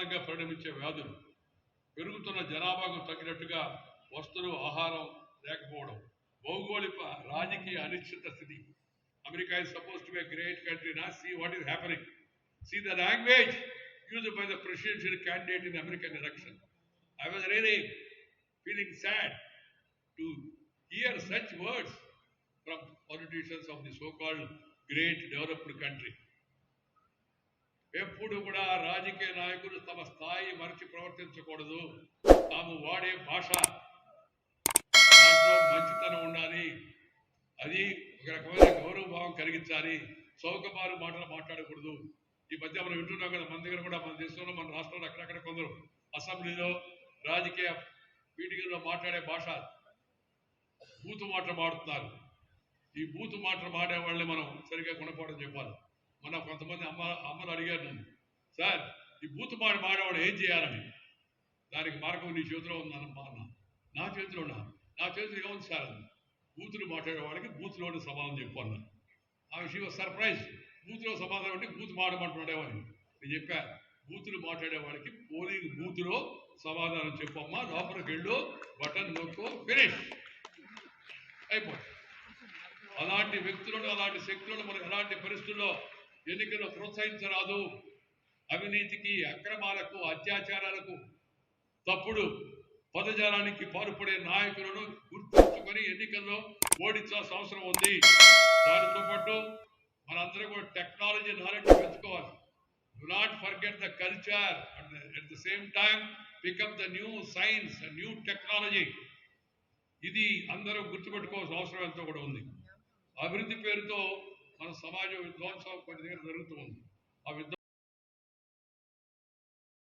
క్రానిక్గా పరిణమించే వ్యాధులు పెరుగుతున్న జనాభాకు తగినట్టుగా వస్తువులు ఆహారం లేకపోవడం భౌగోళిక రాజకీయ అనిశ్చిత స్థితి America is supposed to be a great country now see what is happening see the language used by the presidential candidate in American election I was really feeling sad to hear such words from politicians of the so-called great developed country ఎప్పుడు కూడా రాజకీయ నాయకులు తమ స్థాయి మరచి ప్రవర్తించకూడదు. తాము వాడే భాష. దాంట్లో మంచితనం ఉండాలి. అది ఒక రకమైన గౌరవ భావం కలిగించాలి. చౌకబారు మాటలు మాట్లాడకూడదు. ఈ మధ్య మనం వింటున్నాం కదా మన దగ్గర కూడా మన దేశంలో మన రాష్ట్రంలో అక్కడక్కడ కొందరు అసెంబ్లీలో రాజకీయ మీటింగ్లో మాట్లాడే భాష. బూతు మాటలు మాడుతున్నారు. ఈ బూతు మాటలు మాడే వాళ్ళని మనం సరిగ్గా గుణపాఠం చెప్పాలి. మన కొంతమంది అమ్మ అమ్మలు అడిగారు నన్ను. సార్ ఈ బూతు మాట మాడేవాడు ఏం చేయాలని దానికి మార్గం నీ చేతిలో ఉందన్నమ్మా అన్న నా చేతిలో ఉన్నా నా చేతిలో ఏముంది సార్ అది. బూతులు మాట్లాడేవాడికి బూతులోని సమాధానం చెప్పు అన్న ఆ విషయం సర్ప్రైజ్. బూతులో సమాధానం అంటే బూతు మాడమంటున్నాడేమని నేను చెప్పా బూతులు మాట్లాడేవాడికి పోలింగ్ బూతులో సమాధానం చెప్పమ్మా లోపలికి వెళ్ళు బటన్ నొక్కో ఫినిష్. అయిపోయింది. అలాంటి వ్యక్తులను అలాంటి శక్తులను మనం ఎలాంటి పరిస్థితుల్లో ఎన్నికలు ప్రోత్సహించరాదు. అవినీతికి అక్రమాలకు అత్యాచారాలకు తప్పుడు పదజాలానికి పాల్పడే నాయకులను గుర్తించుకొని ఎన్నికల్లో ఓడించాల్సిన అవసరం ఉంది. దానితో పాటు మనందరం కూడా టెక్నాలజీ నాలెడ్జ్ పెంచుకోవాలి. Do not forget the culture and at the same time pick up the new science new technology ఇది అందరూ గుర్తుపెట్టుకోవాల్సిన అవసరం ఎంతో కూడా ఉంది. అభివృద్ధి పేరుతో మన సమాజ విధ్వంసం కొన్ని దగ్గర జరుగుతూ ఉంది. ఆ విధ్వంసం